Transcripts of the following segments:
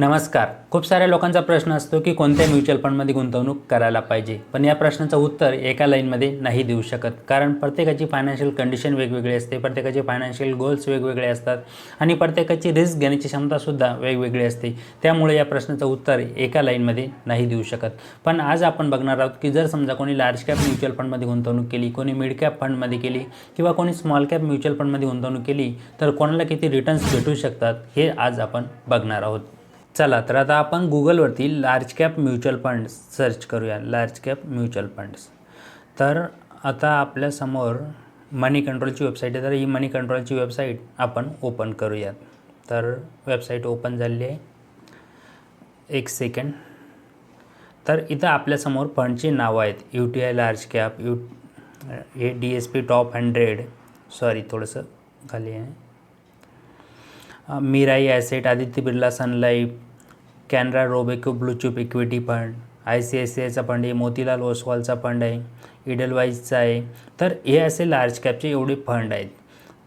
नमस्कार. खूप साऱ्या लोकांचा प्रश्न असतो की कोणत्या म्युच्युअल फंडमध्ये गुंतवणूक करायला पाहिजे? पण या प्रश्नाचं उत्तर एका लाईनमध्ये नाही देऊ शकत. कारण प्रत्येकाची फायनान्शियल कंडिशन वेगवेगळी असते प्रत्येकाचे फायनान्शियल गोल्स वेगवेगळे असतात आणि प्रत्येकाची रिस्क घेण्याची क्षमतासुद्धा वेगवेगळी असते. त्यामुळे या प्रश्नाचं उत्तर एका लाईनमध्ये नाही देऊ शकत. पण आज आपण बघणार आहोत की जर समजा कोणी लार्ज कॅप म्युच्युअल फंडमध्ये गुंतवणूक केली कोणी मिड कॅप फंडमध्ये केली किंवा कोणी स्मॉल कॅप म्युच्युअल फंडमध्ये गुंतवणूक केली तर कोणाला किती रिटर्न्स भेटू शकतात हे आज आपण बघणार आहोत. चला तर आता आपण गुगलवरती large cap mutual fund search करूया. लार्ज कॅप म्युच्युअल फंड्स तर आता आपल्यासमोर मनी कंट्रोलची वेबसाईट आहे तर ही मनी कंट्रोलची वेबसाईट आपण ओपन करूयात. तर वेबसाईट ओपन झाली आहे. एक सेकंड तर इथं आपल्यासमोर फंडची नावं आहेत. U T I large cap U हे D S P top hundred sorry थोडंसं खाली आहे. Mirae asset Aditya Birla Sun Life Canara Robeco bluechip equity fund I C I C आयचा फंड आहे मोतीलाल ओसवालचा फंड आहे इडलवाईजचा आहे. तर हे असे लार्ज कॅपचे एवढे फंड आहेत.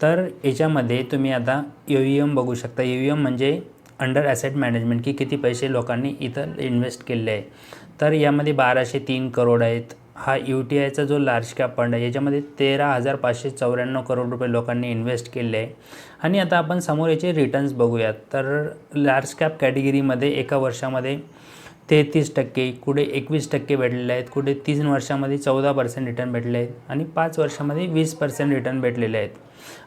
तर याच्यामध्ये तुम्ही आता यू ई एम बघू शकता. यू ई एम म्हणजे अंडर ॲसेट मॅनेजमेंट की किती पैसे लोकांनी इथं इन्व्हेस्ट केले आहे. तर यामध्ये बाराशे तीन करोड आहेत. हा यू टी आयचा जो लार्ज कॅप फंड आहे याच्यामध्ये तेरा हजार पाचशे चौऱ्याण्णव करोड रुपये लोकांनी इन्व्हेस्ट केले आहे. आणि आता आपण समोर याचे रिटर्न्स बघूयात. तर लार्ज कॅप कॅटेगरीमध्ये एका वर्षामध्ये तेहतीस टक्के कुठे एकवीस टक्के भेटलेले आहेत कुठे तीन वर्षामध्ये चौदा पर्सेंट रिटर्न भेटले आहेत आणि पाच वर्षामध्ये वीस पर्सेंट रिटर्न भेटलेले आहेत.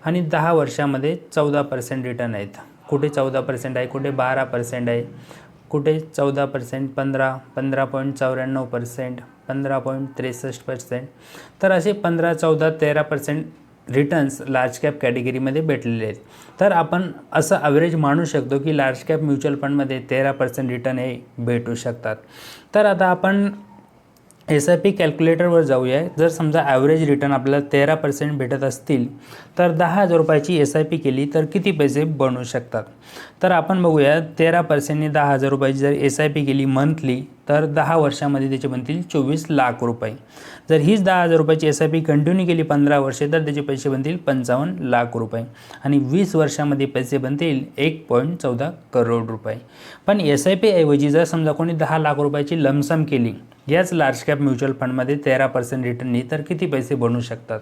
आणि दहा वर्षामध्ये चौदा पर्सेंट रिटर्न आहेत. कुठे चौदा पर्सेंट आहे कुठे बारा पर्सेंट आहे कुठे चौदा पर्सेंट पंधरा पंधरा पॉईंट चौऱ्याण्णव पर्सेंट. पंधरा पॉईंट त्रेसष्ट पर्सेंट तर असे पंधरा चौदा तेरा पर्सेंट रिटर्न्स लार्ज कॅप कॅटेगरीमध्ये भेटलेले आहेत. तर आपण असं ॲव्हरेज मानू शकतो की लार्ज कॅप म्युच्युअल फंडमध्ये तेरा पर्सेंट रिटर्न हे भेटू शकतात. तर आता आपण एस आय पी कॅल्क्युलेटरवर जाऊया. जर समजा ॲव्हरेज रिटर्न आपल्याला तेरा पर्सेंट भेटत असतील तर दहा हजार रुपयाची एस आय पी केली तर किती पैसे बनू शकतात? तर आपण बघूया तेरा पर्सेंटने दहा हजार रुपयाची जर एस आय पी केली मंथली तर दहा वर्षामध्ये त्याचे बनतील चोवीस लाख रुपये. जर हीच दहा हजार रुपयाची एस आय पी कंटिन्यू केली पंधरा वर्षे तर त्याचे पैसे बनतील पंचावन्न लाख रुपये. आणि वीस वर्षामध्ये पैसे बनतील एक पॉईंट चौदा करोड रुपये. पण एस आय पी ऐवजी जर समजा कोणी दहा लाख रुपयाची लमसम केली याच लार्ज कॅप म्युच्युअल फंडमध्ये तेरा पर्सेंट रिटर्ननी तर किती पैसे बनू शकतात?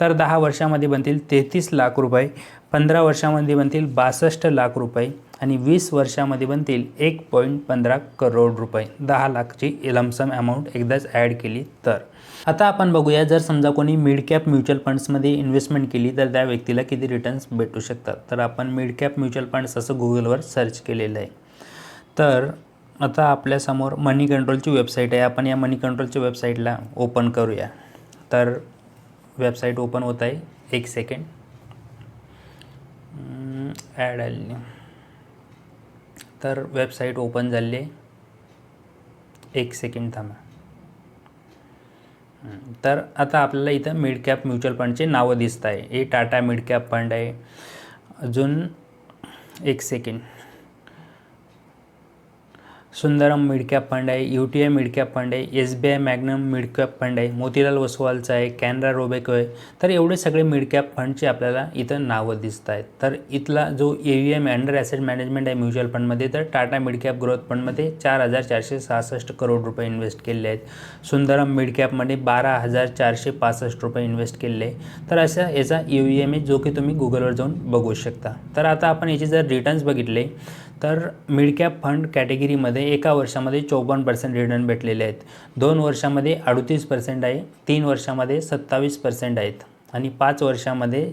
तर दहा वर्षामध्ये बनतील तेहतीस लाख रुपये. पंधरा वर्षामध्ये बनतील बासष्ट लाख रुपये आणि वीस वर्षामध्ये बनतील एक पॉईंट पंधरा करोड रुपये. दहा लाखची लमसम अमाऊंट एकदाच ॲड केली तर. आता आपण बघूया जर समजा कोणी मिड कॅप म्युच्युअल फंड्समध्ये इन्व्हेस्टमेंट केली तर त्या व्यक्तीला किती रिटर्न्स भेटू शकतात? तर आपण मिड कॅप म्युच्युअल फंड्स असं गुगलवर सर्च केलेलं आहे. तर आता आपल्यासमोर मनी कंट्रोलची वेबसाईट आहे. आपण या मनी कंट्रोलच्या वेबसाईटला ओपन करूया. तर वेबसाईट ओपन होत आहे. एक सेकंड ॲड आली. तर वेबसाईट ओपन झाली. एक सेकंड थांबा. तर आता आपल्याला इथं मिड कॅप म्युच्युअल फंडचे नावं दिसत आहे हे टाटा मिड कॅप फंड आहे. अजून एक सेकंड. सुंदरम मिडकॅप फंड आहे U T I midcap fund आहे S B I magnum midcap fund आहे मोतीलाल वसवालचा आहे कॅनरा रोबेको आहे तर एवढे सगळे मिडकॅप फंडचे आपल्याला इथं नावं दिसत आहेत तर इथला जो A V M under asset management आहे म्युच्युअल फंडमध्ये तर टाटा मिडकॅप ग्रोथ फंडमध्ये चार हजार चारशे सहासष्ट करोड रुपये इन्व्हेस्ट केलेले आहेत. सुंदरम मिडकॅपमध्ये बारा हजार चारशे पासष्ट रुपये इन्व्हेस्ट केले आहे तर असा याचा यू व्ही एम आहे जो की तुम्ही गुगलवर जाऊन बघू शकता. तर आता आपण याचे जर रिटर्न्स बघितले तर मिड कॅप फंड कॅटेगरीमध्ये एका वर्षामध्ये चौपन्न पर्सेंट रिटर्न भेटलेले आहेत. दोन वर्षामध्ये अडतीस पर्सेंट आहे तीन वर्षामध्ये सत्तावीस पर्सेंट आहेत. आणि पाच वर्षामध्ये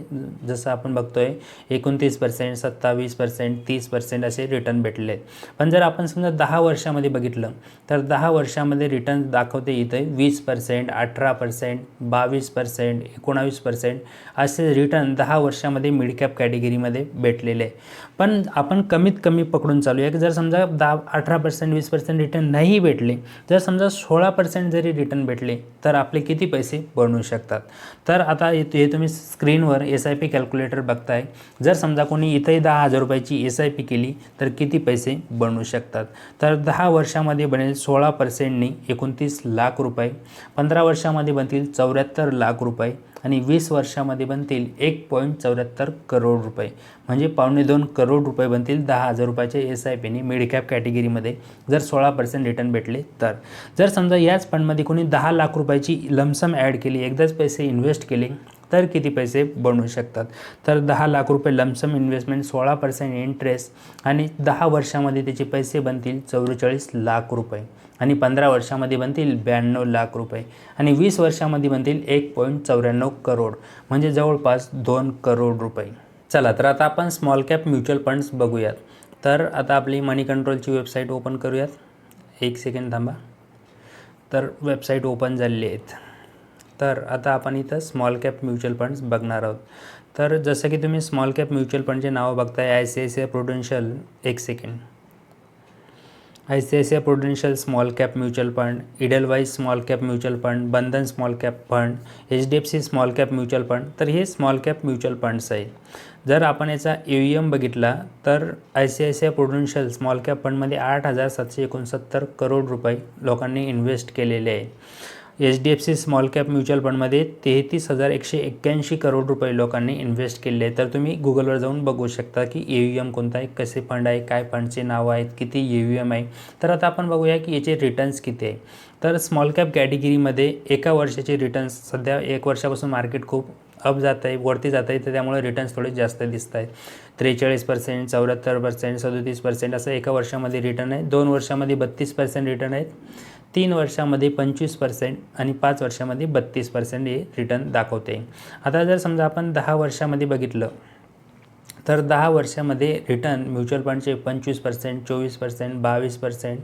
जसं आपण बघतो आहे एकोणतीस पर्सेंट सत्तावीस पर्सेंट तीस पर्सेंट असे रिटर्न भेटले. आहेत पण जर आपण समजा दहा वर्षामध्ये बघितलं तर दहा वर्षामध्ये रिटर्न दाखवते इथे वीस पर्सेंट अठरा पर्सेंट बावीस पर्सेंट एकोणावीस पर्सेंट असे रिटर्न दहा वर्षामध्ये मिड कॅप कॅटेगरीमध्ये भेटलेले. आहे पण आपण कमीत कमी पकडून चालू आहे की जर समजा दहा अठरा पर्सेंट वीस पर्सेंट रिटर्न नाही भेटले जर समजा सोळा पर्सेंट जरी रिटर्न भेटले तर आपले किती पैसे बनवू शकतात? तर आता ते तुम्ही स्क्रीनवर एस आय पी कॅल्क्युलेटर बघताय. जर समजा कोणी इथंही दहा हजार रुपयाची एस आय पी केली तर किती पैसे बनवू शकतात? तर दहा वर्षामध्ये बनेल सोळा पर्सेंटनी एकोणतीस लाख रुपये. पंधरा वर्षामध्ये बनतील चौऱ्याहत्तर लाख रुपये. आणि वीस वर्षामध्ये बनतील एक पॉईंट चौऱ्याहत्तर करोड रुपये. म्हणजे पावणे दोन करोड रुपये बनतील दहा हजार रुपयाचे एस आय पीने मिडकॅप कॅटेगरीमध्ये जर सोळा पर्सेंट रिटर्न भेटले तर. जर समजा याच फंडमध्ये कोणी दहा लाख रुपयाची लमसम ॲड केली एकदाच पैसे इन्व्हेस्ट केले तर किती पैसे बनवू शकतात? तर दहा लाख रुपये लमसम इन्व्हेस्टमेंट सोळा पर्सेंट इंटरेस्ट आणि दहा वर्षामध्ये त्याचे पैसे बनतील चौवेचाळीस लाख रुपये आणि पंधरा वर्षामध्ये बनतील ब्याण्णव लाख रुपये आणि वीस वर्षामध्ये बनतील एक पॉईंट चौऱ्याण्णव करोड म्हणजे जवळपास दोन करोड रुपये. चला तर आता आपण स्मॉल कॅप म्युच्युअल फंड्स बघूयात. तर आता आपली मनी कंट्रोलची वेबसाईट ओपन करूयात. एक सेकंड थांबा. तर वेबसाईट ओपन झालेली आहेत. तर आता आपण इथं स्मॉल कॅप म्युच्युअल फंड्स बघणार आहोत. तर जसं की तुम्ही स्मॉल कॅप म्युच्युअल फंडचे नावं बघताय I C I C I Prudential एक second I C I C I Prudential small cap mutual fund Edelweiss small cap mutual fund Bandhan small cap fund H D F C small cap mutual fund तर हे small cap mutual funds आहेत. जर आपण याचा ए you M बघितला तर I C I C I Prudential small cap फंडमध्ये आठ हजार सातशे एकोणसत्तर करोड रुपये लोकांनी इन्व्हेस्ट केलेले आहे. H D F C small cap mutual फंडमध्ये तेहतीस हजार एकशे एक्क्याऐंशी करोड रुपये लोकांनी इन्व्हेस्ट केले. आहे तर तुम्ही गुगलवर जाऊन बघू शकता की ए यू एम कोणता आहे कसे फंड आहे काय फंडचे नावं आहेत किती ए यू एम आहे. तर आता आपण बघूया की याचे रिटर्न्स किती आहे. तर स्मॉल कॅप कॅटेगरीमध्ये एका वर्षाचे रिटर्न्स सध्या एक वर्षापासून मार्केट खूप अप जात आहे वरती जात आहे तर त्यामुळे रिटर्न्स थोडे जास्त दिसत आहेत. त्रेचाळीस पर्सेंट चौऱ्याहत्तर पर्सेंट सदोतीस पर्सेंट असं एका वर्षामध्ये रिटर्न आहे. दोन वर्षामध्ये बत्तीस पर्सेंट रिटर्न आहेत. तीन वर्षामध्ये पंचवीस पर्सेंट आणि पाच वर्षामध्ये बत्तीस पर्सेंट हे रिटर्न दाखवते. आता जर समजा आपण दहा वर्षामध्ये बघितलं तर दहा वर्षामध्ये रिटर्न म्युच्युअल फंडचे पंचवीस पर्सेंट चोवीस पर्सेंट बावीस पर्सेंट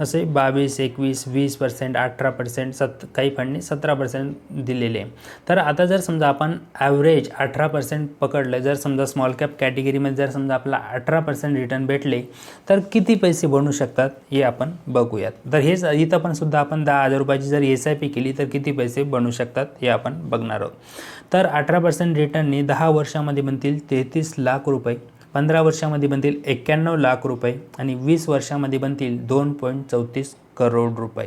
असे बावीस एकवीस वीस पर्सेंट अठरा पर्सेंट सत काही फंडने सतरा पर्सेंट दिलेले. तर आता जर समजा आपण ॲव्हरेज अठरा पर्सेंट पकडलं जर समजा स्मॉल कॅप कॅटेगरीमध्ये जर समजा आपला अठरा पर्सेंट रिटर्न भेटले तर किती पैसे बनू शकतात हे आपण बघूयात. तर हेच इथं पण सुद्धा आपण दहा हजार रुपयाची जर एस आय पी केली तर किती पैसे बनू शकतात हे आपण बघणार आहोत. तर अठरा पर्सेंट रिटर्नने दहा वर्षामध्ये बनतील तेहतीस लाख रुपये पंधरा वर्षामध्ये बनतील एक्क्याण्णव लाख रुपये आणि वीस वर्षामध्ये बनतील दोन पॉईंट चौतीस करोड रुपये.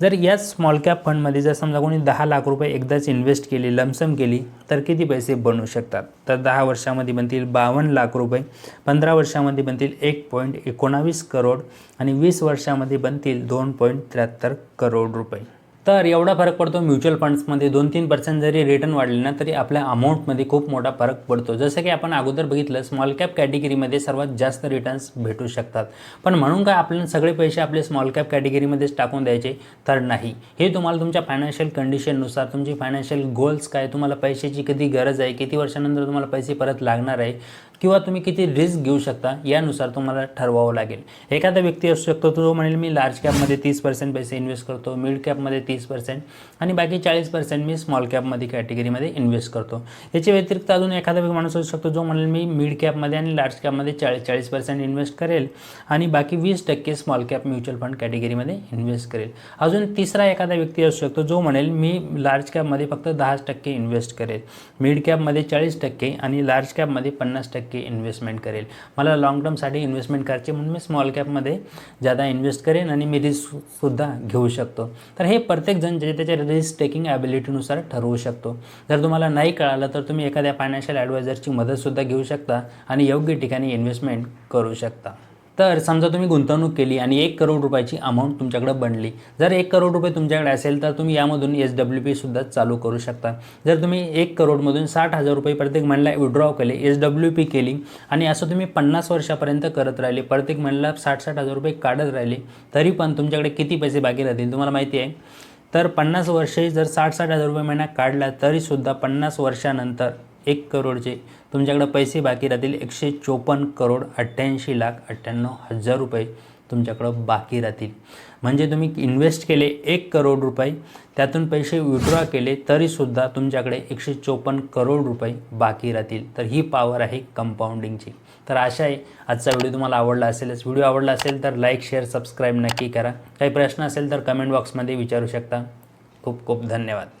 जर या स्मॉल कॅप फंडमध्ये जर समजा कोणी दहा लाख रुपये एकदाच इन्व्हेस्ट केली लमसम केली तर किती पैसे बनू शकतात? तर दहा वर्षामध्ये बनतील बावन्न लाख रुपये पंधरा वर्षामध्ये बनतील एक पॉईंट एकोणावीस करोड आणि वीस वर्षामध्ये बनतील दोन पॉईंट त्र्याहत्तर करोड रुपये. तर एवढा फरक पडतो म्युच्युअल फंड्समध्ये. दोन तीन पर्सेंट जरी रिटर्न वाढले ना तरी आपल्या अमाऊंटमध्ये खूप मोठा फरक पडतो. जसं की आपण अगोदर बघितलं स्मॉल कॅप कॅटेगरीमध्ये सर्वात जास्त रिटर्न्स भेटू शकतात. पण म्हणून काय आपल्याला सगळे पैसे आपले स्मॉल कॅप कॅटेगरीमध्येच टाकून द्यायचे? तर नाही. हे तुम्हाला तुमच्या फायनान्शियल कंडिशननुसार तुमची फायनान्शियल गोल्स काय तुम्हाला पैशाची कधी गरज आहे किती वर्षानंतर तुम्हाला पैसे परत लागणार आहे किंवा तुम्ही किती रिस्क घेऊ शकता यानुसार तुम्हाला ठरवावं लागेल. एखादा व्यक्ती असू शकतो तो म्हणेल मी लार्ज कॅपमध्ये तीस पर्सेंट पैसे इन्व्हेस्ट करतो मिड कॅपमध्ये तीस पर्सेंट आणि बाकी चाळीस पर्सेंट मी स्मॉल कॅपमध्ये कॅटेगरीमध्ये इन्व्हेस्ट करतो. याच्या व्यतिरिक्त अजून एखादा माणूस असू शकतो जो म्हणेल मी मिड कॅपमध्ये आणि लार्ज कॅपमध्ये चाळीस चाळीस पर्सेंट इन्व्हेस्ट करेल आणि बाकी वीस टक्के स्मॉल कॅप म्युच्युअल फंड कॅटेगरीमध्ये इन्व्हेस्ट करेल. अजून तिसरा एखादा व्यक्ती असू शकतो जो म्हणेल मी लार्ज कॅपमध्ये फक्त दहा टक्के इन्व्हेस्ट करेल मिड कॅपमध्ये चाळीस टक्के आणि लार्ज कॅपमध्ये पन्नास टक्के टक्के इन्व्हेस्टमेंट करेल. मला लाँग टर्मसाठी इन्व्हेस्टमेंट करायची म्हणून मी स्मॉल कॅपमध्ये जादा इन्व्हेस्ट करेन आणि मी रिस्कसुद्धा घेऊ शकतो. तर हे प्रत्येकजण जे त्याच्या रिस्क टेकिंग ॲबिलिटीनुसार ठरवू शकतो. जर तुम्हाला नाही कळालं तर तुम्ही एखाद्या फायनान्शियल ॲडवायझरची मदतसुद्धा घेऊ शकता आणि योग्य ठिकाणी इन्व्हेस्टमेंट करू शकता. तर समजा तुम्ही गुंतवणूक केली आणि एक करोड रुपयाची अमाऊंट तुमच्याकडे बनली. जर एक करोड रुपये तुमच्याकडे असेल तर तुम्ही यामधून एस डब्ल्यू पीसुद्धा चालू करू शकता. जर तुम्ही एक करोडमधून साठ हजार रुपये प्रत्येक महिन्याला विड्रॉ केले एस डब्ल्यू पी केली आणि असं तुम्ही पन्नास वर्षापर्यंत करत राहिले प्रत्येक महिन्याला साठ साठ हजार रुपये काढत राहिले तरी पण तुमच्याकडे किती पैसे बाकी राहतील तुम्हाला माहिती आहे? तर पन्नास वर्षे जर साठ साठ हजार रुपये महिना काढला तरीसुद्धा पन्नास वर्षानंतर एक करोडचे तुमच्याकडं पैसे बाकी राहतील एकशे चोपन्न करोड अठ्ठ्याऐंशी लाख अठ्ठ्याण्णव हजार रुपये तुमच्याकडं बाकी राहतील. म्हणजे तुम्ही इन्व्हेस्ट केले एक करोड रुपये त्यातून पैसे विड्रॉ केले तरीसुद्धा तुमच्याकडे एकशे चोपन्न करोड रुपये बाकी राहतील. तर ही पॉवर आहे कंपाऊंडिंगची तर आशा आहे आजचा व्हिडिओ तुम्हाला आवडला असेलच. व्हिडिओ आवडला असेल तर लाईक शेअर सबस्क्राईब नक्की करा. काही प्रश्न असेल तर कमेंट बॉक्समध्ये विचारू शकता. खूप खूप धन्यवाद.